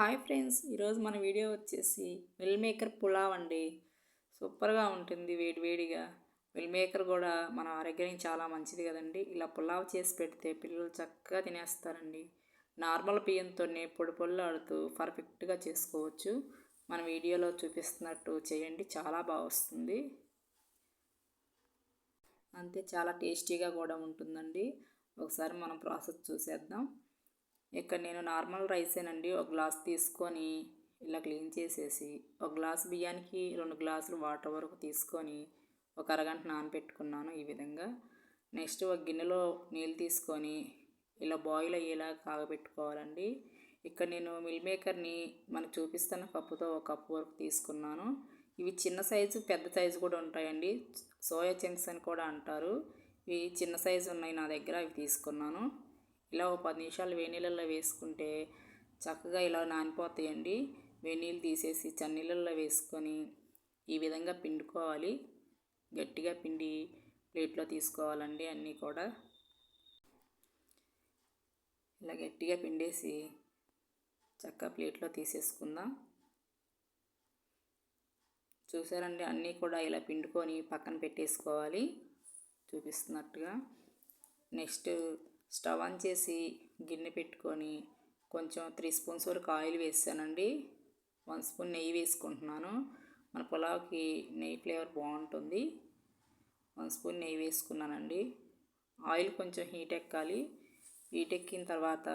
Hi friends ఈరోజు మన video వచ్చేసి మిల్ మేకర్ పులావ్ అండి. సూపర్గా ఉంటుంది వేడి వేడిగా. మిల్ మేకర్ కూడా మన ఆరోగ్యానికి చాలా మంచిది కదండి. ఇలా పులావ్ చేసి పెడితే పిల్లలు చక్కగా తినేస్తారండి. నార్మల్ బియ్యంతోనే పొడి పొళ్ళు ఆడుతూ పర్ఫెక్ట్గా చేసుకోవచ్చు. మన వీడియోలో చూపిస్తున్నట్టు చేయండి చాలా బాగా వస్తుంది. అంతే చాలా టేస్టీగా కూడా ఉంటుందండి. ఒకసారి మనం ప్రాసెస్ చూసేద్దాం. ఇక్కడ నేను నార్మల్ రైసేనండి. ఒక గ్లాస్ తీసుకొని ఇలా క్లీన్ చేసేసి ఒక గ్లాస్ బియ్యానికి రెండు గ్లాసులు వాటర్ వరకు తీసుకొని ఒక అరగంట నానబెట్టుకున్నాను ఈ విధంగా. నెక్స్ట్ ఒక గిన్నెలో నీళ్ళు తీసుకొని ఇలా బాయిల్ అయ్యేలా కాగబెట్టుకోవాలండి. ఇక్కడ నేను మిల్ మేకర్ని మనకు చూపిస్తున్న కప్పుతో ఒక కప్పు వరకు తీసుకున్నాను. ఇవి చిన్న సైజు పెద్ద సైజు కూడా ఉంటాయండి. సోయా చంక్స్ అని కూడా అంటారు. ఇవి చిన్న సైజు ఉన్నాయి నా దగ్గర అవి తీసుకున్నాను. ఇలా ఓ పది నిమిషాలు వేనీళ్ళల్లో వేసుకుంటే చక్కగా ఇలా నానిపోతాయండి. వేనీళ్ళు తీసేసి చన్నీళ్ళల్లో వేసుకొని ఈ విధంగా పిండుకోవాలి. గట్టిగా పిండి ప్లేట్లో తీసుకోవాలండి అన్నీ కూడా. ఇలా గట్టిగా పిండేసి చక్కగా ప్లేట్లో తీసేసుకుందాం. చూసారండి అన్నీ కూడా ఇలా పిండుకొని పక్కన పెట్టేసుకోవాలి. చూపిస్తున్నట్టుగా. నెక్స్ట్ స్టవ్ ఆన్ చేసి గిన్నె పెట్టుకొని కొంచెం త్రీ స్పూన్స్ వరకు ఆయిల్ వేసానండి. వన్ స్పూన్ నెయ్యి వేసుకుంటున్నాను. మన పులావ్కి నెయ్యి ఫ్లేవర్ బాగుంటుంది. వన్ స్పూన్ నెయ్యి వేసుకున్నానండి. ఆయిల్ కొంచెం హీట్ ఎక్కాలి. హీట్ ఎక్కిన తర్వాత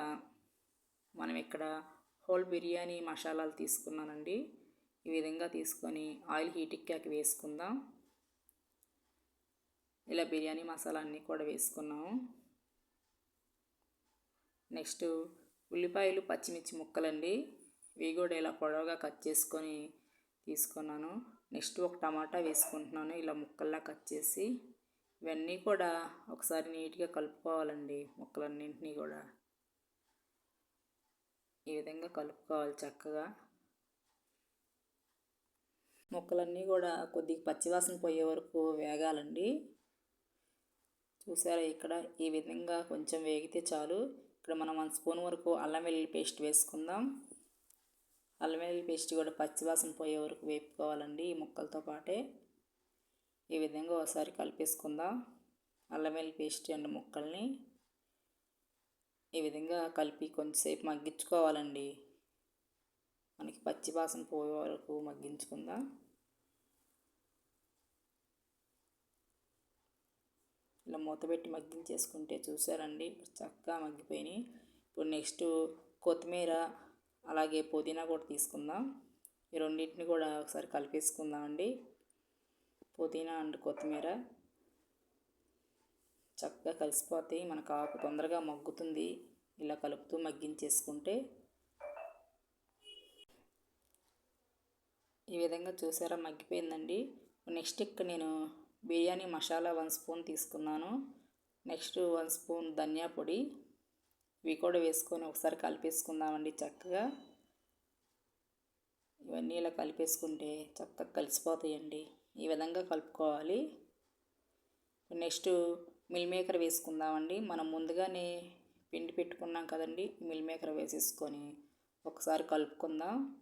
మనం ఇక్కడ హోల్ బిర్యానీ మసాలాలు తీసుకున్నానండి. ఈ విధంగా తీసుకొని ఆయిల్ హీట్ ఎక్కాక వేసుకుందాం. ఇలా బిర్యానీ మసాలా అన్నీ కూడా వేసుకున్నాము. నెక్స్ట్ ఉల్లిపాయలు పచ్చిమిర్చి ముక్కలండి. ఇవి కూడా ఇలా పొడవుగా కట్ చేసుకొని తీసుకున్నాను. నెక్స్ట్ ఒక టమాటా వేసుకుంటున్నాను ఇలా ముక్కల్లా కట్ చేసి. ఇవన్నీ కూడా ఒకసారి నీట్గా కలుపుకోవాలండి ముక్కలన్నింటినీ కూడా. ఈ విధంగా కలుపుకోవాలి చక్కగా. ముక్కలన్నీ కూడా కొద్దిగా పచ్చివాసన పోయే వరకు వేగాలండి. చూసారా ఇక్కడ ఈ విధంగా కొంచెం వేగితే చాలు. ఇక్కడ మనం వన్ స్పూన్ వరకు అల్లం వెల్లుల్లి పేస్ట్ వేసుకుందాం. అల్లం వెల్లుల్లి పేస్ట్ కూడా పచ్చివాసన పోయే వరకు వేపుకోవాలండి ఈ ముక్కలతో పాటే. ఈ విధంగా ఒకసారి కలిపేసుకుందాం. అల్లం వెల్లుల్లి పేస్ట్ అండ్ ముక్కల్ని ఈ విధంగా కలిపి కొంచెంసేపు మగ్గించుకోవాలండి. మనకి పచ్చి వాసన పోయే వరకు మగ్గించుకుందాం. ఇట్లా మూత పెట్టి మగ్గించేసుకుంటే చూసారండి చక్కగా మగ్గిపోయినాయి. ఇప్పుడు నెక్స్ట్ కొత్తిమీర అలాగే పుదీనా కూడా తీసుకుందాం. ఈ రెండింటిని కూడా ఒకసారి కలిపేసుకుందామండి. పుదీనా అండ్ కొత్తిమీర చక్కగా కలిసిపోతాయి. మనకు ఆకు తొందరగా మగ్గుతుంది. ఇలా కలుపుతూ మగ్గించేసుకుంటే ఈ విధంగా చూసారా మగ్గిపోయిందండి. నెక్స్ట్ ఇక్కడ నేను బిర్యానీ మసాలా వన్ స్పూన్ తీసుకున్నాను. నెక్స్ట్ వన్ స్పూన్ ధనియా పొడి. ఇవి కూడా వేసుకొని ఒకసారి కలిపేసుకుందామండి చక్కగా. ఇవన్నీ ఇలా కలిపేసుకుంటే చక్కగా కలిసిపోతాయండి. ఈ విధంగా కలుపుకోవాలి. నెక్స్ట్ మిల్ మేకర్ వేసుకుందామండి. మనం ముందుగానే పిండి పెట్టుకున్నాం కదండి మిల్ మేకర్ వేసేసుకొని ఒకసారి కలుపుకుందాం.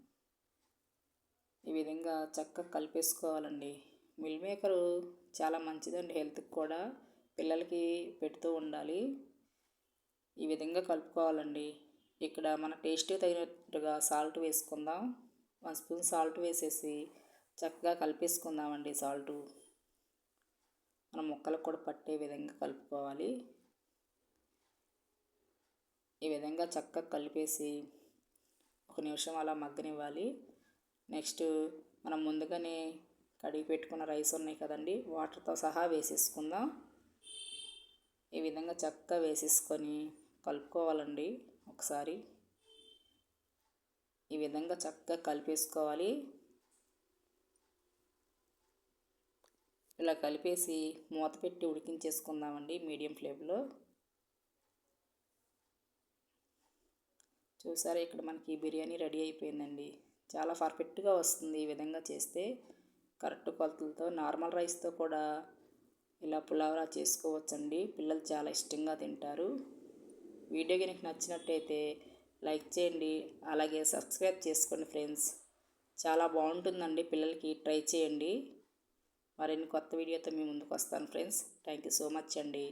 ఈ విధంగా చక్కగా కలిపేసుకోవాలండి. మిల్ మేకరు చాలా మంచిదండి హెల్త్కి కూడా. పిల్లలకి పెడుతూ ఉండాలి. ఈ విధంగా కలుపుకోవాలండి. ఇక్కడ మన టేస్ట్ తగినట్టుగా సాల్ట్ వేసుకుందాం. వన్ స్పూన్ సాల్ట్ వేసేసి చక్కగా కలిపేసుకుందామండి సాల్టు. మన ముక్కలకు కూడా పట్టే విధంగా కలుపుకోవాలి. ఈ విధంగా చక్కగా కలిపేసి ఒక నిమిషం అలా మగ్గనివ్వాలి. నెక్స్ట్ మనం ముందుగానే కడిగి పెట్టుకున్న రైస్ ఉన్నాయి కదండి వాటర్తో సహా వేసేసుకుందాం. ఈ విధంగా చక్కగా వేసేసుకొని కలుపుకోవాలండి ఒకసారి. ఈ విధంగా చక్కగా కలిపేసుకోవాలి. ఇలా కలిపేసి మూత పెట్టి ఉడికించేసుకుందామండి మీడియం ఫ్లేమ్లో. చూసారా ఇక్కడ మనకి బిర్యానీ రెడీ అయిపోయిందండి. చాలా పర్ఫెక్ట్గా వస్తుంది ఈ విధంగా చేస్తే. కరెక్ట్ కొలతలతో నార్మల్ రైస్తో కూడా ఇలా పులావరా చేసుకోవచ్చండి. పిల్లలు చాలా ఇష్టంగా తింటారు. వీడియో కనుక నచ్చినట్టయితే లైక్ చేయండి. అలాగే సబ్స్క్రైబ్ చేసుకోండి ఫ్రెండ్స్. చాలా బాగుంటుందండి పిల్లలకి. ట్రై చేయండి. మరిన్ని కొత్త వీడియోతో మీ ముందుకు వస్తాను friends. Thank you so much అండి.